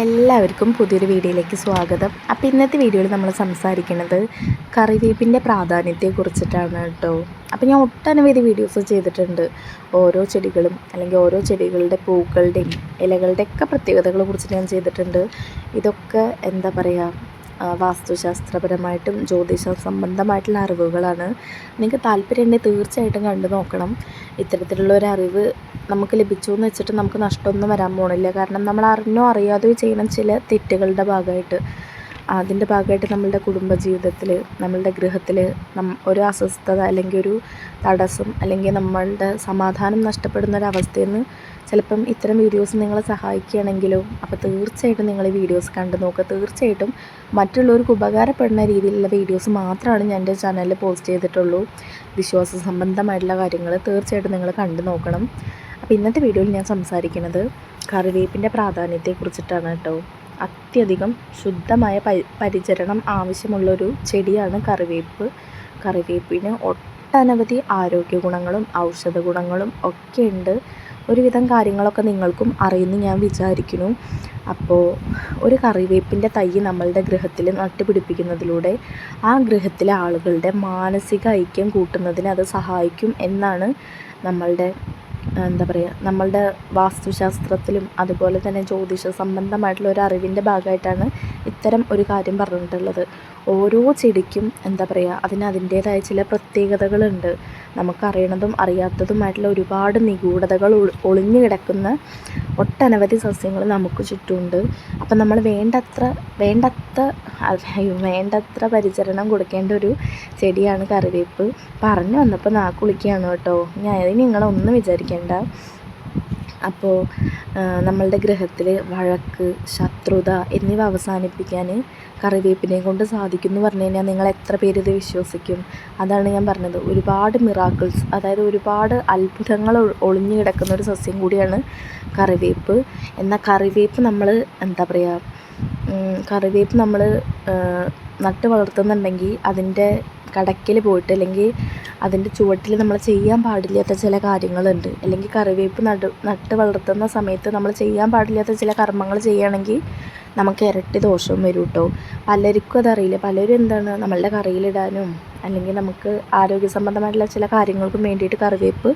എല്ലാവർക്കും പുതിയൊരു വീഡിയോയിലേക്ക് സ്വാഗതം. അപ്പോൾ ഇന്നത്തെ വീഡിയോയിൽ നമ്മൾ സംസാരിക്കുന്നത് കറിവേപ്പിന്റെ പ്രാധാന്യത്തെക്കുറിച്ചിട്ടാണ് കേട്ടോ. അപ്പോൾ ഞാൻ ഒട്ടനവധി വീഡിയോസ് ചെയ്തിട്ടുണ്ട്. ഓരോ ചെടികളും അല്ലെങ്കിൽ ഓരോ ചെടികളുടെ പൂക്കളുടെയും ഇലകളുടെയൊക്കെ പ്രത്യേകതകളെ കുറിച്ചിട്ട് ഞാൻ ചെയ്തിട്ടുണ്ട്. ഇതൊക്കെ എന്താ പറയുക വാസ്തുശാസ്ത്രപരമായിട്ടും ജ്യോതിഷ സംബന്ധമായിട്ടുള്ള അറിവുകളാണ്. നിങ്ങൾക്ക് താല്പര്യമുണ്ടെങ്കിൽ തീർച്ചയായിട്ടും കണ്ടു നോക്കണം. ഇത്തരത്തിലുള്ള ഒരു അറിവ് നമുക്ക് ലഭിച്ചു എന്ന് വെച്ചിട്ട് നമുക്ക് നഷ്ടമൊന്നും വരാൻ പോണില്ല. കാരണം നമ്മൾ അറിഞ്ഞോ അറിയാതെയോ ചെയ്യുന്ന ചില തെറ്റുകളുടെ ഭാഗമായിട്ട് അതിന്റെ ഭാഗമായിട്ട് നമ്മളുടെ കുടുംബജീവിതത്തിൽ നമ്മളുടെ ഗൃഹത്തിൽ ഒരു അസ്വസ്ഥത അല്ലെങ്കിൽ ഒരു തടസ്സം അല്ലെങ്കിൽ നമ്മളുടെ സമാധാനം നഷ്ടപ്പെടുന്ന ഒരു അവസ്ഥയിൽ നിന്ന് ചിലപ്പം ഇത്തരം വീഡിയോസ് നിങ്ങളെ സഹായിക്കുകയാണെങ്കിലും അപ്പോൾ തീർച്ചയായിട്ടും നിങ്ങൾ ഈ വീഡിയോസ് കണ്ടു നോക്കുക. തീർച്ചയായിട്ടും മറ്റുള്ളവർക്ക് ഉപകാരപ്പെടുന്ന രീതിയിലുള്ള വീഡിയോസ് മാത്രമാണ് ഞാൻ എന്റെ ചാനലിൽ പോസ്റ്റ് ചെയ്തിട്ടുള്ളൂ. വിശ്വാസ സംബന്ധമായിട്ടുള്ള കാര്യങ്ങൾ തീർച്ചയായിട്ടും നിങ്ങൾ കണ്ടു നോക്കണം. അപ്പോൾ ഇന്നത്തെ വീഡിയോയിൽ ഞാൻ സംസാരിക്കുന്നത് കറിവേപ്പിന്റെ പ്രാധാന്യത്തെക്കുറിച്ചിട്ടാണ് കേട്ടോ. അത്യധികം ശുദ്ധമായ പരി പരിചരണം ആവശ്യമുള്ളൊരു ചെടിയാണ് കറിവേപ്പ്. കറിവേപ്പിന് ഒട്ടനവധി ആരോഗ്യ ഗുണങ്ങളും ഔഷധ ഗുണങ്ങളും ഒക്കെ ഉണ്ട് ഒരുവിധം കാര്യങ്ങളൊക്കെ നിങ്ങൾക്കും അറിയുമെന്ന് ഞാൻ വിചാരിക്കുന്നു. അപ്പോൾ ഒരു കറിവേപ്പിന്റെ തൈ നമ്മളുടെ ഗൃഹത്തിൽ നട്ടുപിടിപ്പിക്കുന്നതിലൂടെ ആ ഗൃഹത്തിലെ ആളുകളുടെ മാനസിക ഐക്യം കൂട്ടുന്നതിന് അത് സഹായിക്കും എന്നാണ് നമ്മളുടെ എന്താ പറയുക നമ്മളുടെ വാസ്തുശാസ്ത്രത്തിലും അതുപോലെ തന്നെ ജ്യോതിഷ സംബന്ധമായിട്ടുള്ള ഒരു അറിവിന്റെ ഭാഗമായിട്ടാണ് ഇത്തരം ഒരു കാര്യം പറഞ്ഞിട്ടുള്ളത്. ഓരോ ചെടിക്കും എന്താ പറയുക അതിന് അതിന്റേതായ ചില പ്രത്യേകതകളുണ്ട്. നമുക്കറിയണതും അറിയാത്തതുമായിട്ടുള്ള ഒരുപാട് നിഗൂഢതകൾ ഒളി- ഒളിഞ്ഞു കിടക്കുന്ന ഒട്ടനവധി സസ്യങ്ങൾ നമുക്ക് ചുറ്റുമുണ്ട്. അപ്പം നമ്മൾ വേണ്ടത്ര വേണ്ടത്ര വേണ്ടത്ര പരിചരണം കൊടുക്കേണ്ട ഒരു ചെടിയാണ് കറിവേപ്പ്. പറഞ്ഞു വന്നപ്പോൾ നാക്കുളിക്കുകയാണ് കേട്ടോ. ഞാൻ അതിന് നിങ്ങളൊന്നും വിചാരിക്കേണ്ട. അപ്പോൾ നമ്മളുടെ ഗ്രഹത്തിൽ വഴക്ക് ശത്രുത എന്നിവ അവസാനിപ്പിക്കാൻ കറിവേപ്പിനെ കൊണ്ട് സാധിക്കും എന്ന് പറഞ്ഞു കഴിഞ്ഞാൽ നിങ്ങൾ എത്ര പേര് ഇത് വിശ്വസിക്കും? അതാണ് ഞാൻ പറഞ്ഞത്. ഒരുപാട് മിറാക്കിൾസ് അതായത് ഒരുപാട് അത്ഭുതങ്ങൾ ഒളിഞ്ഞു കിടക്കുന്ന ഒരു സസ്യം കൂടിയാണ് കറിവേപ്പ്. എന്നാൽ കറിവേപ്പ് നമ്മൾ എന്താ പറയുക കറിവേപ്പ് നമ്മൾ നട്ട് വളർത്തുന്നുണ്ടെങ്കിൽ അതിന്റെ കടയ്ക്കൽ പോയിട്ട് അല്ലെങ്കിൽ അതിന്റെ ചുവട്ടിൽ നമ്മൾ ചെയ്യാൻ പാടില്ലാത്ത ചില കാര്യങ്ങളുണ്ട്. അല്ലെങ്കിൽ കറിവേപ്പ് നടു നട്ട് വളർത്തുന്ന സമയത്ത് നമ്മൾ ചെയ്യാൻ പാടില്ലാത്ത ചില കർമ്മങ്ങൾ ചെയ്യുകയാണെങ്കിൽ നമുക്ക് ഇരട്ടി ദോഷവും വരും കേട്ടോ. പലർക്കും അതറിയില്ല. പലരും എന്താണ് നമ്മളുടെ കറിയിലിടാനും അല്ലെങ്കിൽ നമുക്ക് ആരോഗ്യ സംബന്ധമായിട്ടുള്ള ചില കാര്യങ്ങൾക്കും വേണ്ടിയിട്ട് കറിവേപ്പ്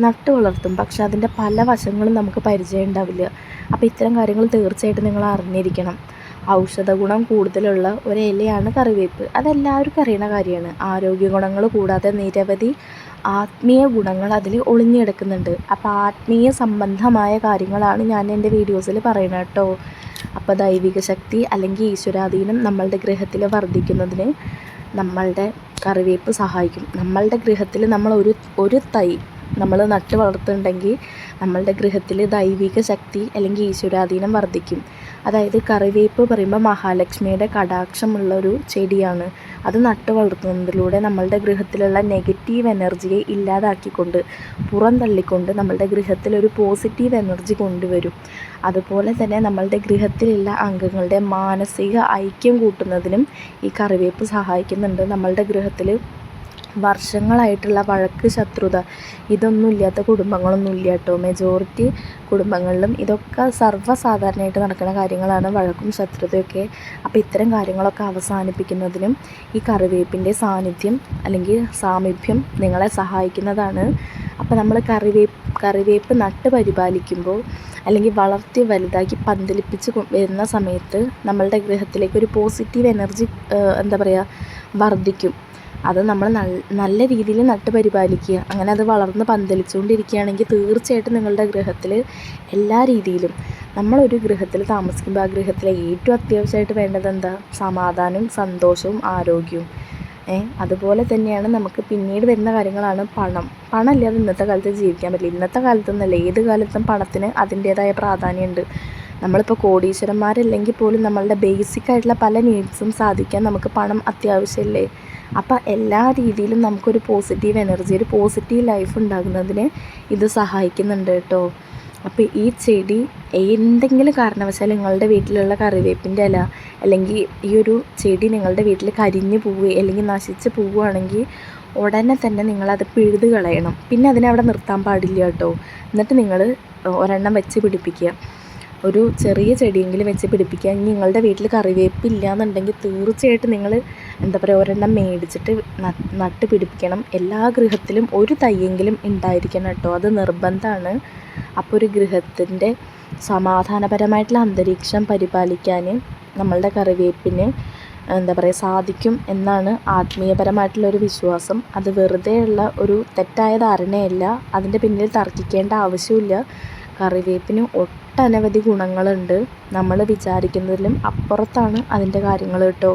നട്ട് വളർത്തും. പക്ഷെ അതിന്റെ പല വശങ്ങളും നമുക്ക് പരിചയം ഉണ്ടാവില്ല. അപ്പോൾ ഇത്തരം കാര്യങ്ങൾ തീർച്ചയായിട്ടും നിങ്ങൾ അറിഞ്ഞിരിക്കണം. ഔഷധ ഗുണം കൂടുതലുള്ള ഒരു ഇലയാണ് കറിവേപ്പ്. അതെല്ലാവർക്കും അറിയുന്ന കാര്യമാണ്. ആരോഗ്യ ഗുണങ്ങൾ കൂടാതെ നിരവധി ആത്മീയ ഗുണങ്ങൾ അതിൽ ഒളിഞ്ഞു കിടക്കുന്നുണ്ട് അപ്പോൾ ആത്മീയ സംബന്ധമായ കാര്യങ്ങളാണ് ഞാൻ എന്റെ വീഡിയോസിൽ പറയുന്നത് കേട്ടോ. അപ്പോൾ ദൈവിക ശക്തി അല്ലെങ്കിൽ ഈശ്വരാധീനം നമ്മളുടെ ഗൃഹത്തിൽ വർദ്ധിക്കുന്നതിന് നമ്മളുടെ കറിവേപ്പ് സഹായിക്കും. നമ്മളുടെ ഗൃഹത്തിൽ നമ്മൾ ഒരു ഒരു തൈ നമ്മൾ നട്ട് വളർത്തുന്നുണ്ടെങ്കിൽ നമ്മളുടെ ഗൃഹത്തിൽ ദൈവിക ശക്തി അല്ലെങ്കിൽ ഈശ്വരാധീനം വർദ്ധിക്കും. അതായത് കറിവേപ്പ് പറയുമ്പോൾ മഹാലക്ഷ്മിയുടെ കടാക്ഷമുള്ള ഒരു ചെടിയാണ്. അത് നട്ട് വളർത്തുന്നതിലൂടെ നമ്മളുടെ ഗൃഹത്തിലുള്ള നെഗറ്റീവ് എനർജിയെ ഇല്ലാതാക്കിക്കൊണ്ട് പുറം തള്ളിക്കൊണ്ട് നമ്മളുടെ ഗൃഹത്തിൽ ഒരു പോസിറ്റീവ് എനർജി കൊണ്ടുവരും. അതുപോലെ തന്നെ നമ്മളുടെ ഗൃഹത്തിലുള്ള അംഗങ്ങളുടെ മാനസിക ഐക്യം കൂട്ടുന്നതിനും ഈ കറിവേപ്പ് സഹായിക്കുന്നുണ്ട്. നമ്മളുടെ ഗൃഹത്തിൽ വർഷങ്ങളായിട്ടുള്ള വഴക്ക് ശത്രുത. ഇതൊന്നും ഇല്ലാത്ത കുടുംബങ്ങളൊന്നും ഇല്ല കേട്ടോ. മെജോറിറ്റി കുടുംബങ്ങളിലും ഇതൊക്കെ സർവസാധാരണയായിട്ട് നടക്കുന്ന കാര്യങ്ങളാണ് വഴക്കും ശത്രുതയൊക്കെ അപ്പോൾ ഇത്തരം കാര്യങ്ങളൊക്കെ അവസാനിപ്പിക്കുന്നതിനും ഈ കറിവേപ്പിന്റെ സാന്നിധ്യം അല്ലെങ്കിൽ സാമീപ്യം നിങ്ങളെ സഹായിക്കുന്നതാണ്. അപ്പോൾ നമ്മൾ കറിവേപ്പ് കറിവേപ്പ് നട്ട് പരിപാലിക്കുമ്പോൾ അല്ലെങ്കിൽ വളർത്തി വലുതാക്കി പന്തലിപ്പിച്ച് വരുന്ന സമയത്ത് നമ്മളുടെ ഗ്രഹത്തിലേക്ക് ഒരു പോസിറ്റീവ് എനർജി എന്താ പറയുക വർദ്ധിക്കും. അത് നമ്മൾ നല്ല രീതിയിൽ നട്ട് പരിപാലിക്കുക അങ്ങനെ അത് വളർന്ന് പന്തലിച്ചുകൊണ്ടിരിക്കുകയാണെങ്കിൽ തീർച്ചയായിട്ടും നിങ്ങളുടെ ഗൃഹത്തിൽ എല്ലാ രീതിയിലും നമ്മളൊരു ഗൃഹത്തിൽ താമസിക്കുമ്പോൾ ആ ഗൃഹത്തിലെ ഏറ്റവും അത്യാവശ്യമായിട്ട് വേണ്ടത് എന്താ? സമാധാനവും സന്തോഷവും ആരോഗ്യവും. ഏ അതുപോലെ തന്നെയാണ് നമുക്ക് പിന്നീട് വരുന്ന കാര്യങ്ങളാണ് പണം. പണം ഇല്ലാതെ ഇന്നത്തെ കാലത്ത് ജീവിക്കാൻ പറ്റില്ല. ഇന്നത്തെ കാലത്തൊന്നല്ല. ഏത് കാലത്തും പണത്തിന് അതിന്റേതായ പ്രാധാന്യമുണ്ട്. നമ്മളിപ്പോൾ കോടീശ്വരന്മാരല്ലെങ്കിൽ പോലും നമ്മളുടെ ബേസിക് ആയിട്ടുള്ള പല നീഡ്സും സാധിക്കാൻ നമുക്ക് പണം അത്യാവശ്യമല്ലേ അപ്പോൾ എല്ലാ രീതിയിലും നമുക്കൊരു പോസിറ്റീവ് എനർജി ഒരു പോസിറ്റീവ് ലൈഫ് ഉണ്ടാകുന്നതിന് ഇത് സഹായിക്കുന്നുണ്ട് കേട്ടോ. അപ്പോൾ ഈ ചെടി എന്തെങ്കിലും കാരണവശാൽ നിങ്ങളുടെ വീട്ടിലുള്ള കറിവേപ്പിന്റെ ഇല അല്ലെങ്കിൽ ഈ ഒരു ചെടി നിങ്ങളുടെ വീട്ടിൽ കരിഞ്ഞു പോവുക അല്ലെങ്കിൽ നശിച്ച് പോവുകയാണെങ്കിൽ ഉടനെ തന്നെ നിങ്ങളത് പിഴുത് കളയണം. പിന്നെ അതിനെ അവിടെ നിർത്താൻ പാടില്ല കേട്ടോ. എന്നിട്ട് നിങ്ങൾ ഒരെണ്ണം വെച്ച് പിടിപ്പിക്കുക. ഒരു ചെറിയ ചെടിയെങ്കിലും വെച്ച് പിടിപ്പിക്കുക. ഇനി നിങ്ങളുടെ വീട്ടിൽ കറിവേപ്പ് ഇല്ലയെന്നുണ്ടെങ്കിൽ തീർച്ചയായിട്ടും നിങ്ങൾ എന്താ പറയുക ഒരെണ്ണം മേടിച്ചിട്ട് നട്ട് പിടിപ്പിക്കണം. എല്ലാ ഗൃഹത്തിലും ഒരു തയ്യെങ്കിലും ഉണ്ടായിരിക്കണം കേട്ടോ. അത് നിർബന്ധമാണ്. അപ്പോൾ ഒരു ഗൃഹത്തിന്റെ സമാധാനപരമായിട്ടുള്ള അന്തരീക്ഷം പരിപാലിക്കാൻ നമ്മളുടെ കറിവേപ്പിന് എന്താ പറയുക സാധിക്കും എന്നാണ് ആത്മീയപരമായിട്ടുള്ളൊരു വിശ്വാസം. അത് വെറുതെയുള്ള ഒരു തെറ്റായ ധാരണയല്ല. അതിന്റെ പിന്നിൽ തർക്കിക്കേണ്ട ആവശ്യമില്ല. കറിവേപ്പിന് ഒട്ടനവധി ഗുണങ്ങളുണ്ട്. നമ്മൾ വിചാരിക്കുന്നതിലും അപ്പുറത്താണ് അതിന്റെ കാര്യങ്ങൾ കേട്ടോ.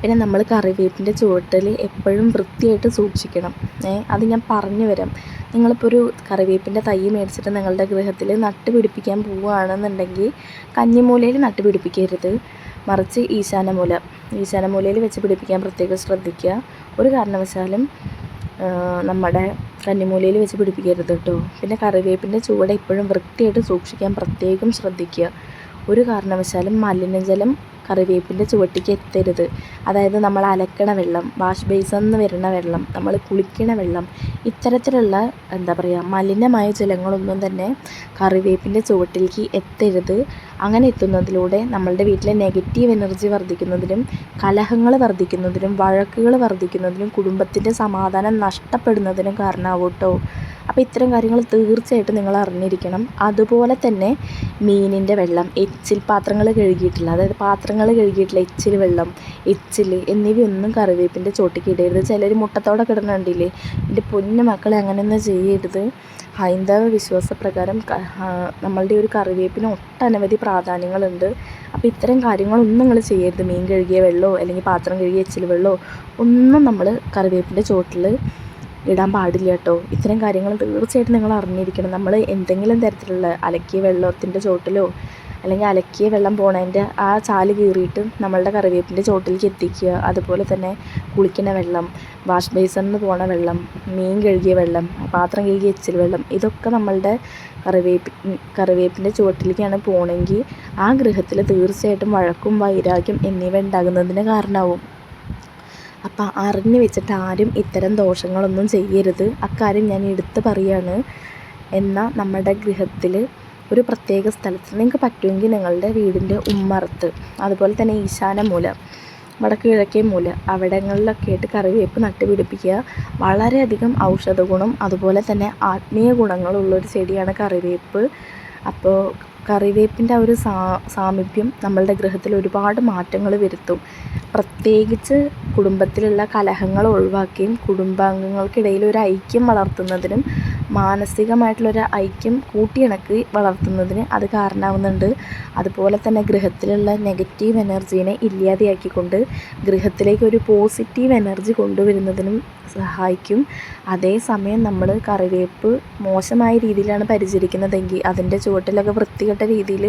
പിന്നെ നമ്മൾ കറിവേപ്പിന്റെ ചുവട്ടിൽ എപ്പോഴും വൃത്തിയായിട്ട് സൂക്ഷിക്കണം. ഏ അത് ഞാൻ പറഞ്ഞു വരാം. നിങ്ങളിപ്പോൾ ഒരു കറിവേപ്പിന്റെ തൈ മേടിച്ചിട്ട് നിങ്ങളുടെ ഗൃഹത്തിൽ നട്ട് പിടിപ്പിക്കാൻ പോവുകയാണെന്നുണ്ടെങ്കിൽ കഞ്ഞിമൂലയിൽ നട്ട് പിടിപ്പിക്കരുത് മറിച്ച് ഈശാനമൂല. ഈശാനമൂലയിൽ വെച്ച് പിടിപ്പിക്കാൻ പ്രത്യേകം ശ്രദ്ധിക്കുക. ഒരു കാരണവശാലും നമ്മുടെ കന്നിമൂലയിൽ വെച്ച് പിടിപ്പിക്കരുത് കേട്ടോ പിന്നെ കറിവേപ്പിന്റെ ചുവട് എപ്പോഴും വൃത്തിയായിട്ട് സൂക്ഷിക്കാൻ പ്രത്യേകം ശ്രദ്ധിക്കുക. ഒരു കാരണവശാലും മലിനജലം കറിവേപ്പിന്റെ ചുവട്ടിക്ക് എത്തരുത്. അതായത് നമ്മൾ അലക്കണ വെള്ളം വാഷ് ബേസിൽ നിന്ന് വരുന്ന വെള്ളം നമ്മൾ കുളിക്കണ വെള്ളം ഇത്തരത്തിലുള്ള എന്താ പറയുക മലിനമായ ജലങ്ങളൊന്നും തന്നെ കറിവേപ്പിന്റെ ചുവട്ടിലേക്ക് എത്തരുത്. അങ്ങനെ എത്തുന്നതിലൂടെ നമ്മളുടെ വീട്ടിലെ നെഗറ്റീവ് എനർജി വർദ്ധിക്കുന്നതിനും കലഹങ്ങൾ വർദ്ധിക്കുന്നതിനും വഴക്കുകൾ വർദ്ധിക്കുന്നതിനും കുടുംബത്തിന്റെ സമാധാനം നഷ്ടപ്പെടുന്നതിനും കാരണമാവും കേട്ടോ അപ്പോൾ ഇത്തരം കാര്യങ്ങൾ തീർച്ചയായിട്ടും നിങ്ങൾ അറിഞ്ഞിരിക്കണം. അതുപോലെ തന്നെ മീനിന്റെ വെള്ളം എച്ചിൽ പാത്രങ്ങൾ കഴുകിയിട്ടില്ല. അതായത് പാത്രങ്ങൾ കഴുകിയിട്ടില്ല എച്ചിൽ വെള്ളം എച്ചിൽ എന്നിവയൊന്നും കറിവേപ്പിന്റെ ചോട്ടിക്ക് ഇടരുത്. ചിലർ മുട്ടത്തോടെ കിടന്നുണ്ടില്ലേ എന്റെ പൊന്നു മക്കളെ അങ്ങനെയൊന്നും ചെയ്യരുത്. ഹൈന്ദവ വിശ്വാസപ്രകാരം നമ്മളുടെ ഒരു കറിവേപ്പിന് ഒട്ടനവധി പ്രാധാന്യങ്ങളുണ്ട്. അപ്പോൾ ഇത്തരം കാര്യങ്ങളൊന്നും നിങ്ങൾ ചെയ്യരുത്. മീൻ കഴുകിയ വെള്ളമോ അല്ലെങ്കിൽ പാത്രം കഴുകിയ എച്ചിൽ വെള്ളമോ ഒന്നും നമ്മൾ കറിവേപ്പിന്റെ ചോട്ടിൽ ഇടാൻ പാടില്ല കേട്ടോ. ഇത്തരം കാര്യങ്ങൾ തീർച്ചയായിട്ടും നിങ്ങൾ അറിഞ്ഞിരിക്കണം. നമ്മൾ എന്തെങ്കിലും തരത്തിലുള്ള അലക്കിയ വെള്ളത്തിന്റെ ചോട്ടിലോ അല്ലെങ്കിൽ അലക്കിയ വെള്ളം പോണതിന്റെ ആ ചാൽ കീറിയിട്ട് നമ്മളുടെ കറിവേപ്പിന്റെ ചോട്ടിലേക്ക് എത്തിക്കുക. അതുപോലെ തന്നെ കുളിക്കുന്ന വെള്ളം വാഷ് ബേസിൽ നിന്ന് പോണ വെള്ളം മീൻ കഴുകിയ വെള്ളം പാത്രം കഴുകിയ എച്ചിൽ വെള്ളം ഇതൊക്കെ നമ്മളുടെ കറിവേപ്പ് കറിവേപ്പിന്റെ ചുവട്ടിലേക്കാണ് പോണെങ്കിൽ ആ ഗൃഹത്തിൽ തീർച്ചയായിട്ടും വഴക്കും വൈരാഗ്യം എന്നിവ ഉണ്ടാകുന്നതിന് കാരണമാവും അപ്പം അറിഞ്ഞു വെച്ചിട്ട് ആരും ഇത്തരം ദോഷങ്ങളൊന്നും ചെയ്യരുത്. അക്കാര്യം ഞാൻ എടുത്തു പറയുകയാണ് എന്നാൽ നമ്മുടെ ഗൃഹത്തിൽ ഒരു പ്രത്യേക സ്ഥലത്ത് നിങ്ങൾക്ക് പറ്റുമെങ്കിൽ നിങ്ങളുടെ വീടിന്റെ ഉമ്മറത്ത്. അതുപോലെ തന്നെ ഈശാന മൂല വടക്ക് കിഴക്കേ മൂല അവിടങ്ങളിലൊക്കെ ആയിട്ട് കറിവേപ്പ് നട്ടുപിടിപ്പിക്കുക. വളരെയധികം ഔഷധ ഗുണം അതുപോലെ തന്നെ ആത്മീയ ഗുണങ്ങളുള്ളൊരു ചെടിയാണ് കറിവേപ്പ്. അപ്പോൾ കറിവേപ്പിന്റെ ആ ഒരു സാ സാമീപ്യം നമ്മളുടെ ഗൃഹത്തിൽ ഒരുപാട് മാറ്റങ്ങൾ വരുത്തും. പ്രത്യേകിച്ച് കുടുംബത്തിലുള്ള കലഹങ്ങൾ ഒഴിവാക്കുകയും കുടുംബാംഗങ്ങൾക്കിടയിൽ ഒരു ഐക്യം വളർത്തുന്നതിനും മാനസികമായിട്ടുള്ളൊരു ഐക്യം കൂട്ടിയിണക്കി വളർത്തുന്നതിന് അത് കാരണമാവുന്നുണ്ട് അതുപോലെ തന്നെ ഗൃഹത്തിലുള്ള നെഗറ്റീവ് എനർജീനെ ഇല്ലാതെയാക്കിക്കൊണ്ട് ഗൃഹത്തിലേക്ക് ഒരു പോസിറ്റീവ് എനർജി കൊണ്ടുവരുന്നതിനും സഹായിക്കും. അതേസമയം നമ്മൾ കറിവേപ്പ് മോശമായ രീതിയിലാണ് പരിചരിക്കുന്നതെങ്കിൽ അതിന്റെ ചുവട്ടിലൊക്കെ വൃത്തികെട്ട രീതിയിൽ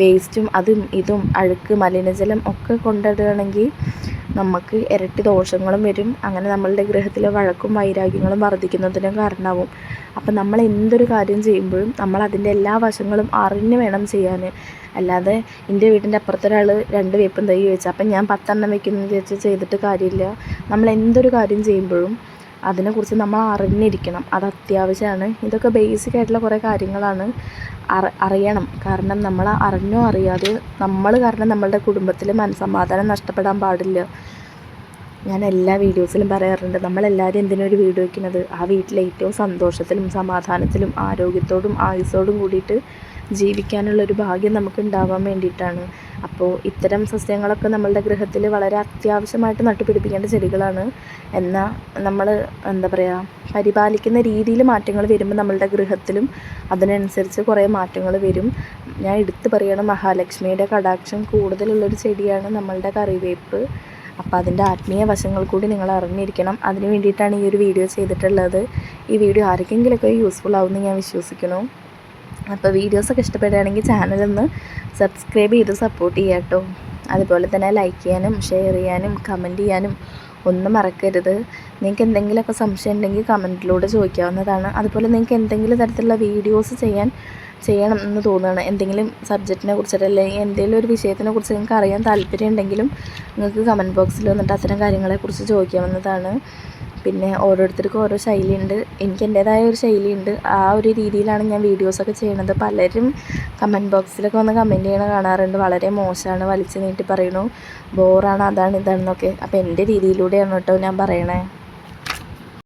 വേസ്റ്റും അതും ഇതും അഴുക്ക് മലിനജലം ഒക്കെ കൊണ്ടിടുകയാണെങ്കിൽ നമുക്ക് ഇരട്ടി ദോഷങ്ങളും വരും. അങ്ങനെ നമ്മളുടെ ഗൃഹത്തിലെ വഴക്കും വൈരാഗ്യങ്ങളും വർദ്ധിക്കുന്നതിനും കാരണമാവും അപ്പം നമ്മൾ എന്തൊരു കാര്യം ചെയ്യുമ്പോഴും നമ്മൾ അതിന്റെ എല്ലാ വശങ്ങളും അറിഞ്ഞ് വേണം ചെയ്യാൻ അല്ലാതെ എന്റെ വീട്ടിന്റെ അപ്പുറത്തൊരാൾ രണ്ട് വേപ്പും തൈ വെച്ചു അപ്പം ഞാൻ പത്തെണ്ണം വെക്കുന്നു വെച്ച് ചെയ്തിട്ട് കാര്യമില്ല. നമ്മൾ എന്തൊരു കാര്യം ചെയ്യുമ്പോഴും അതിനെക്കുറിച്ച് നമ്മൾ അറിഞ്ഞിരിക്കണം. അത് അത്യാവശ്യമാണ് ഇതൊക്കെ ബേസിക് ആയിട്ടുള്ള കുറേ കാര്യങ്ങളാണ് അറി അറിയണം. കാരണം നമ്മൾ അറിഞ്ഞോ അറിയാതെ നമ്മൾ കാരണം നമ്മളുടെ കുടുംബത്തിൽ മനസമാധാനം നഷ്ടപ്പെടാൻ പാടില്ല. ഞാൻ എല്ലാ വീഡിയോസിലും പറയാറുണ്ട് നമ്മളെല്ലാവരും എന്തിനൊരു വീഡിയോ വയ്ക്കുന്നത് ആ വീട്ടിലെ ഏറ്റവും സന്തോഷത്തിലും സമാധാനത്തിലും ആരോഗ്യത്തോടും ആയുസ്സോടും കൂടിയിട്ട് ജീവിക്കാനുള്ള ഒരു ഭാഗ്യം നമുക്ക് ഉണ്ടാവാൻ വേണ്ടിയിട്ടാണ്. അപ്പോൾ ഇത്തരം സസ്യങ്ങളൊക്കെ നമ്മളുടെ ഗൃഹത്തിൽ വളരെ അത്യാവശ്യമായിട്ട് നട്ടുപിടിപ്പിക്കേണ്ട ചെടികളാണ്. എന്നാൽ നമ്മൾ എന്താ പറയുക പരിപാലിക്കുന്ന രീതിയിൽ മാറ്റങ്ങൾ വരുമ്പോൾ നമ്മളുടെ ഗൃഹത്തിലും അതിനനുസരിച്ച് കുറേ മാറ്റങ്ങൾ വരും. ഞാൻ എടുത്തു പറയണം മഹാലക്ഷ്മിയുടെ കടാക്ഷം കൂടുതലുള്ളൊരു ചെടിയാണ് നമ്മളുടെ കറിവേപ്പ്. അപ്പോൾ അതിന്റെ ആത്മീയ വശങ്ങൾ കൂടി നിങ്ങൾ അറിഞ്ഞിരിക്കണം. അതിന് വേണ്ടിയിട്ടാണ് ഈ ഒരു വീഡിയോ ചെയ്തിട്ടുള്ളത്. ഈ വീഡിയോ ആർക്കെങ്കിലുമൊക്കെ യൂസ്ഫുൾ ആവുമെന്ന് ഞാൻ വിശ്വസിക്കുന്നു. അപ്പോൾ വീഡിയോസൊക്കെ ഇഷ്ടപ്പെടുകയാണെങ്കിൽ ചാനലൊന്ന് സബ്സ്ക്രൈബ് ചെയ്ത് സപ്പോർട്ട് ചെയ്യാം കേട്ടോ. അതുപോലെ തന്നെ ലൈക്ക് ചെയ്യാനും ഷെയർ ചെയ്യാനും കമന്റ് ചെയ്യാനും ഒന്നും മറക്കരുത്. നിങ്ങൾക്ക് എന്തെങ്കിലുമൊക്കെ സംശയം ഉണ്ടെങ്കിൽ കമന്റിലൂടെ ചോദിക്കാവുന്നതാണ്. അതുപോലെ നിങ്ങൾക്ക് എന്തെങ്കിലും തരത്തിലുള്ള വീഡിയോസ് ചെയ്യാൻ ചെയ്യണം എന്ന് തോന്നുകയാണ്. എന്തെങ്കിലും സബ്ജക്റ്റിനെ കുറിച്ചിട്ട് അല്ലെങ്കിൽ എന്തെങ്കിലും ഒരു വിഷയത്തിനെ കുറിച്ച് നിങ്ങൾക്ക് അറിയാൻ താല്പര്യം ഉണ്ടെങ്കിലും നിങ്ങൾക്ക് കമന്റ് ബോക്സിൽ വന്നിട്ട് അത്തരം കാര്യങ്ങളെക്കുറിച്ച് ചോദിക്കാവുന്നതാണ്. പിന്നെ ഓരോരുത്തർക്കും ഓരോ ശൈലിയുണ്ട്. എനിക്ക് എന്റേതായ ഒരു ശൈലിയുണ്ട്. ആ ഒരു രീതിയിലാണ് ഞാൻ വീഡിയോസൊക്കെ ചെയ്യണത്. പലരും കമന്റ് ബോക്സിലൊക്കെ വന്ന് കമന്റ് ചെയ്യണ കാണാറുണ്ട്. വളരെ മോശമാണ്. വലിച്ചു നീട്ടി പറയണു ബോറാണ് അതാണ് ഇതാണെന്നൊക്കെ. അപ്പോൾ എന്റെ രീതിയിലൂടെയാണ് കേട്ടോ ഞാൻ പറയണേ.